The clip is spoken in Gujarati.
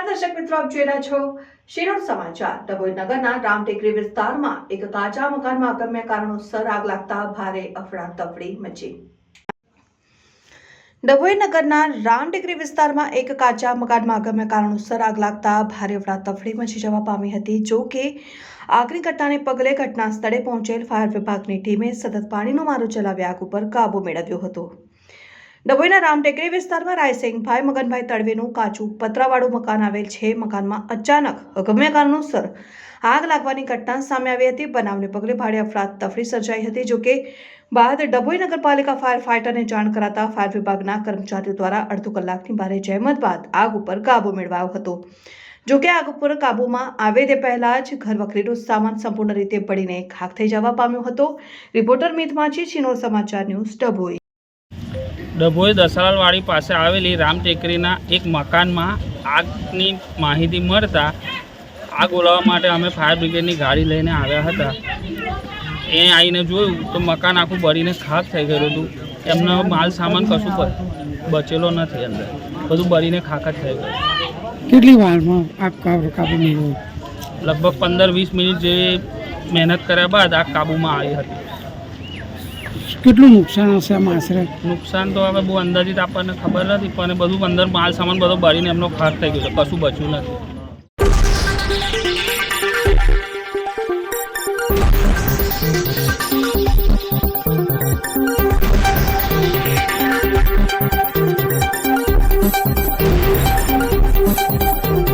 નમસ્કાર દર્શક મિત્રો આપ જોઈ છો શિરોડ સમાચાર. ડભોઈ નગરના રામટેકરી વિસ્તારમાં એક કાચા મકાનમાં અગમ્ય કારણોસર આગ લાગતા ભારે અફડાતફડી મચી. ડભોઈ નગરના રામટેકરી વિસ્તારમાં એક કાચા મકાનમાં અગમ્ય કારણોસર આગ લાગતા ભારે અફડાતફડી મચી જવા પામી હતી. જો કે, આગની ઘટનાને પગલે ઘટના સ્થળે પહોંચેલ ફાયર વિભાગની ટીમે સતત પાણીનો મારો ચલાવી આગ ઉપર કાબુ મેળવ્યો હતો. ડભોઈના રામટેકરી વિસ્તારમાં રાયસિંગભાઈ મગનભાઈ તળવીનું કાચું પતરાવાળું મકાન આવેલ છે. મકાનમાં અચાનક અગમ્ય કારણોસર આગ લાગવાની ઘટના સામે આવી હતી. બનાવને પગલે ભારે અફરાતફરી સર્જાઈ હતી જોકે બાદ ડભોઈ નગરપાલિકા ફાયર ફાઇટરને જાણ કરાતા ફાયર વિભાગના કર્મચારીઓ દ્વારા અડધો કલાકની ભારે જહેમત બાદ આગ ઉપર કાબુ મેળવાયો હતો. જોકે આગ ઉપર કાબૂમાં આવે તે પહેલાં જ ઘર વખરીનો સામાન સંપૂર્ણ રીતે પડીને ખાખ થઈ જવા પામ્યો હતો. રિપોર્ટર મિત માછી ચિનોર સમાચાર ન્યૂઝ ડભોઈ. ડભોઈ દસાલાલવાડી પાસે આવેલી રામ ટેકરીના એક મકાનમાં આગની માહિતી મળતા આગ ઓલાવવા માટે અમે ફાયર બ્રિગેડની ગાડી લઈને આવ્યા હતા. એ આવીને જોયું તો મકાન આખું બળીને ખાક થઈ ગયેલું હતું. એમનો માલ સામાન કશું બચેલો નથી અંદર. બધું બળીને ખાક જ થઈ ગયું. કેટલી વારમાં આપ કાબુ કાબુ લગભગ પંદર વીસ મિનિટ જે મહેનત કર્યા બાદ આગ કાબૂમાં આવી હતી. કેટલું નુકસાન હશે આમાં આશરે? નુકસાન તો હવે બહુ અંદાજિત આપણને ખબર નથી, પણ બધું અંદર માલ સામાન બધો ભરીને એમનો ખાર થઈ ગયો છે, કશું બચ્યું નથી.